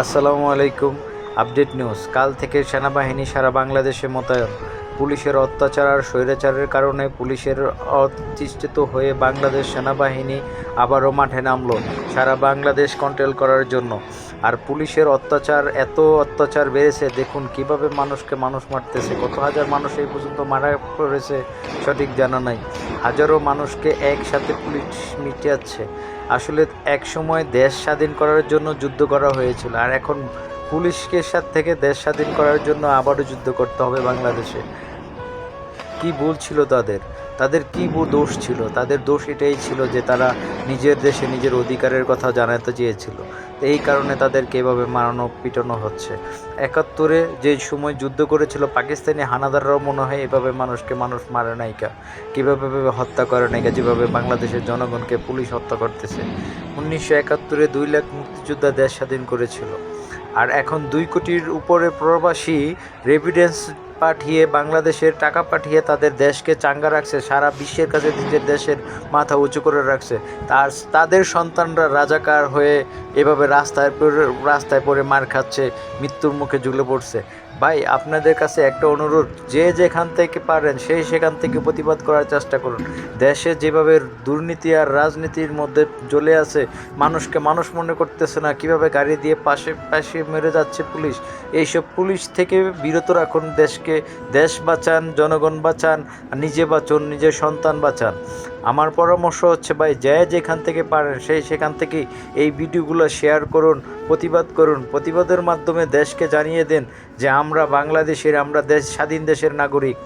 আসসালামু আলাইকুম। Update news. কাল থেকে সেনাবাহিনী সারা বাংলাদেশে মোতায়েন। পুলিশের অত্যাচার আর স্বৈরাচারের কারণে পুলিশের অতিষ্ঠিত হয়ে বাংলাদেশ সেনাবাহিনী আবারও মাঠে নামলো। সারা বাংলাদেশ কন্ট্রোল করার জন্য। আর পুলিশের অত্যাচার, এত অত্যাচার বেড়েছে, দেখুন কীভাবে মানুষকে মানুষ মারতেছে, কত হাজার মানুষ এই পর্যন্ত মারা পড়েছে সঠিক জানা নাই। হাজারো মানুষকে একসাথে পুলিশ মিটিয়াচ্ছে আসলে এক সময় দেশ স্বাধীন করার জন্য যুদ্ধ করা হয়েছিল, আর এখন পুলিশকে সাথ থেকে দেশ স্বাধীন করার জন্য আবারও যুদ্ধ করতে হবে বাংলাদেশে। কি ভুল ছিল তাদের? তাদের কি দোষ ছিল? তাদের দোষ এটাই ছিল যে তারা নিজের দেশে নিজের অধিকারের কথা জানাতে চেয়েছিল। এই কারণে তাদেরকে এভাবে মারানো, পিটানো হচ্ছে। একাত্তরে যে সময় যুদ্ধ করেছিল, পাকিস্তানি হানাদাররাও মনে হয় এভাবে মানুষকে মানুষ মারে নাইকা কীভাবে হত্যা করে নাইকা যেভাবে বাংলাদেশের জনগণকে পুলিশ হত্যা করতেছে। উনিশশো একাত্তরে দুই লাখ মুক্তিযোদ্ধা দেশ স্বাধীন করেছিল। আর এখন দুই কোটির উপরে প্রবাসী রেভিডেন্স পাঠিয়ে, বাংলাদেশের টাকা পাঠিয়ে তাদের দেশকে চাঙ্গা রাখছে। সারা বিশ্বের কাছে নিজের দেশের মাথা উঁচু করে রাখছে। তার, তাদের সন্তানরা রাজাকার হয়ে এভাবে রাস্তায় রাস্তায় পড়ে মার খাচ্ছে, মৃত্যুর মুখে ঝুলে পড়ছে। ভাই, আপনাদের কাছে একটা অনুরোধ, যে যেখান থেকে পারেন, সেই সেখান থেকে প্রতিবাদ করার চেষ্টা করুন। দেশে যেভাবে দুর্নীতি আর রাজনীতির মধ্যে জ্বলে আছে, মানুষকে মানুষ মনে করতেছে না, কীভাবে গাড়ি দিয়ে পাশে পাশে মেরে যাচ্ছে পুলিশ। এইসব পুলিশ থেকে বিরত রাখুন দেশকে। দেশ বাঁচান, জনগণ বাঁচান নিজে বাঁচুন নিজের সন্তান বাঁচান। আমার পরামর্শ হচ্ছে ভাই, যে যেখান থেকে পারেন সেই সেখান থেকে এই ভিডিওগুলো শেয়ার করুন, প্রতিবাদ করুন। প্রতিবাদের মাধ্যমে দেশকে জানিয়ে দেন যে আমরা বাংলাদেশের, আমরা দেশ, স্বাধীন দেশের নাগরিক।